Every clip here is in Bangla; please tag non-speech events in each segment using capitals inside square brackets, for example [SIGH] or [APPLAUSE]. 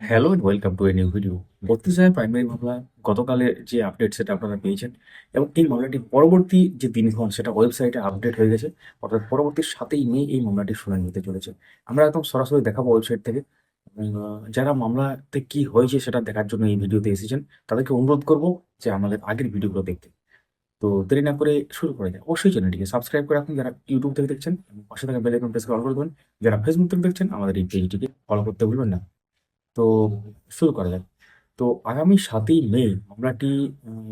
Hello and welcome to a new video বত্রিশ হাজার প্রাইমারি মামলা গতকালের যে আপডেট সেটা আপনারা পেয়েছেন এবং এই মামলাটি পরবর্তী যে দিনক্ষণ সেটা ওয়েবসাইটে আপডেট হয়ে গেছে, অর্থাৎ পরবর্তী সাতই মে এই মামলাটি শুনানি নিতে চলেছে। আমরা একদম সরাসরি দেখাবো ওয়েবসাইট থেকে। যারা মামলাতে কি হয়েছে সেটা দেখার জন্য এই ভিডিওতে এসেছেন, তাদেরকে অনুরোধ করব যে আমাদের আগের ভিডিওগুলো দেখতে। তো দেরি না করে শুরু করে যায় অবশ্যই চ্যানেলটিকে সাবস্ক্রাইব করে রাখুন, যারা ইউটিউব থেকে দেখছেন পাশে থাকা বেল আইকন প্রেস করে অল করে দেবেন। যারা ফেসবুক থেকে দেখছেন, আমাদের এই পেজটিকে ফলো করতে ভুলবেন না। তো শুরু করা যাক। তো আগামী সাতই মে মামলাটি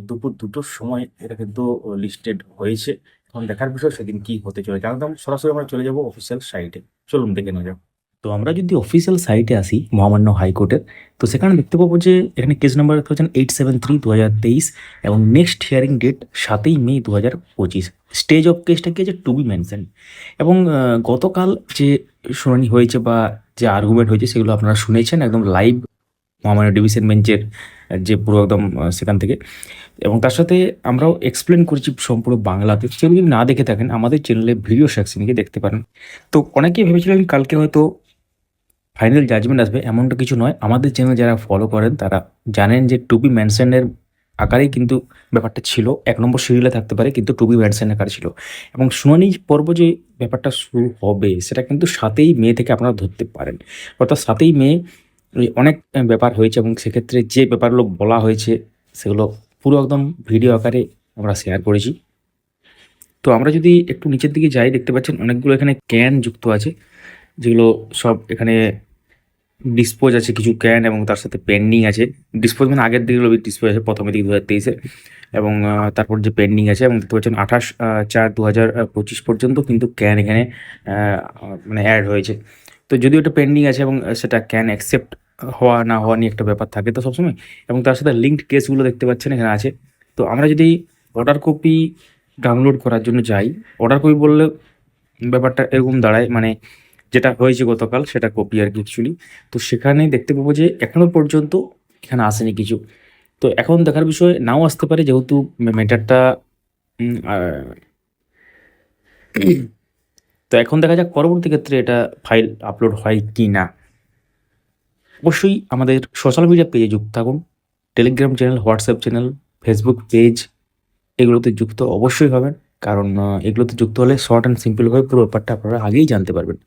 দুপুর দুটোর সময় এটা কিন্তু লিস্টেড হয়েছে। এখন দেখার বিষয় সেদিন কি হতে চলেছে। একদম সরাসরি আমরা চলে যাব অফিসিয়াল সাইটে চলুন দেখে নেওয়া যাক। তো আমরা যদি অফিসিয়াল সাইটে আসি, মহামান্য হাইকোর্টের তো সেখানে দেখতে পাবো যে এখানে কেস নাম্বার দেখতে পাচ্ছেন এইট সেভেন থ্রি দু হাজার তেইশ এবং নেক্সট হিয়ারিং ডেট সাতই মে দু হাজার পঁচিশ স্টেজ অফ কেসটা কি? আছে টু বি মেনশন এবং গতকাল যে শুনানি হয়েছে বা যে আর্গুমেন্ট হয়েছে, সেগুলো আপনারা শুনেছেন একদম লাইভ মহামান্য ডিভিশন বেঞ্চের যে পুরো একদম সেখান থেকে। এবং তার সাথে আমরাও এক্সপ্লেন করেছি সম্পূর্ণ বাংলাতে। সেগুলো যদি না দেখে থাকেন, আমাদের চ্যানেলে ভিডিও সেকশনে গিয়ে দেখতে পারেন। তো অনেকেই ভেবেছিলেন কালকে হয়তো ফাইনাল জাজমেন্ট আসবে, এমনটা কিছু নয়। আমাদের চ্যানেল যারা ফলো করেন, তারা জানেন যে টুপি ম্যানশনের আকারেই কিন্তু ব্যাপারটা ছিল। এক নম্বর সিরিয়ালে থাকতে পারে, কিন্তু টুবি ম্যানশন আকার ছিল। এবং শুনানি পর্ব যে ব্যাপারটা শুরু হবে, সেটা কিন্তু সাতই মে থেকে আপনারা ধরতে পারেন। অর্থাৎ সাতই মে অনেক ব্যাপার হয়েছে এবং সেক্ষেত্রে যে ব্যাপারগুলো বলা হয়েছে, সেগুলো পুরো একদম ভিডিও আকারে আমরা শেয়ার করেছি। তো আমরা যদি একটু নিচের দিকে যাই, দেখতে পাচ্ছেন অনেকগুলো এখানে ক্যান যুক্ত আছে, যেগুলো সব এখানে ডিসপোজ আছে কিছু ক্যান এবং তার সাথে পেন্ডিং আছে। ডিসপোজ মানে আগের দিকে ডিসপোজ আছে, প্রথমের দিকে দু হাজার তেইশে এবং তারপর যে পেন্ডিং আছে, এবং দেখতে পাচ্ছেন আঠাশ চার দু হাজার পঁচিশ পর্যন্ত কিন্তু ক্যান এখানে মানে অ্যাড হয়েছে। তো যদিও এটা পেন্ডিং আছে এবং সেটা ক্যান অ্যাকসেপ্ট হওয়া না হওয়া নিয়ে একটা ব্যাপার থাকে তো সবসময়। এবং তার সাথে লিঙ্কড কেসগুলো দেখতে পাচ্ছেন এখানে আছে। তো আমরা যদি অর্ডার কপি ডাউনলোড করার জন্য যাই অর্ডার কপি বললে ব্যাপারটা এরকম দাঁড়ায় মানে যেটা হয়েছে গতকাল সেটা কপি আর কি তো সেখানে দেখতে পাবো যে এখনও পর্যন্ত এখানে আসেনি কিছু। তো এখন দেখার বিষয়, নাও আসতে পারে যেহেতু ম্যাটারটা [CLEARS THROAT] তো এখন দেখা যাক পরবর্তী ক্ষেত্রে এটা ফাইল আপলোড হয় কি না অবশ্যই আমাদের সোশ্যাল মিডিয়া পেজে যুক্ত থাকুন। Telegram channel WhatsApp channel Facebook page এগুলোতে যুক্ত অবশ্যই হবেন। কারণ এগুলোতে যুক্ত হলে শর্ট অ্যান্ড সিম্পলভাবে পুরো ব্যাপারটা আপনারা আগেই জানতে পারবেন।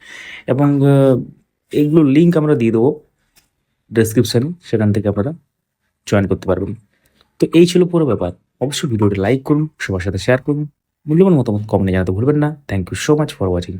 এবং এগুলোর লিঙ্ক আমরা দিয়ে দেবো ডেসক্রিপশানে সেখান থেকে আপনারা জয়েন করতে পারবেন। তো এই ছিল পুরো ব্যাপার। অবশ্যই ভিডিওটি লাইক করুন, সবার সাথে শেয়ার করুন। মূল্যবান মতামত কমেন্টে জানাতে ভুলবেন না। Thank you so much for watching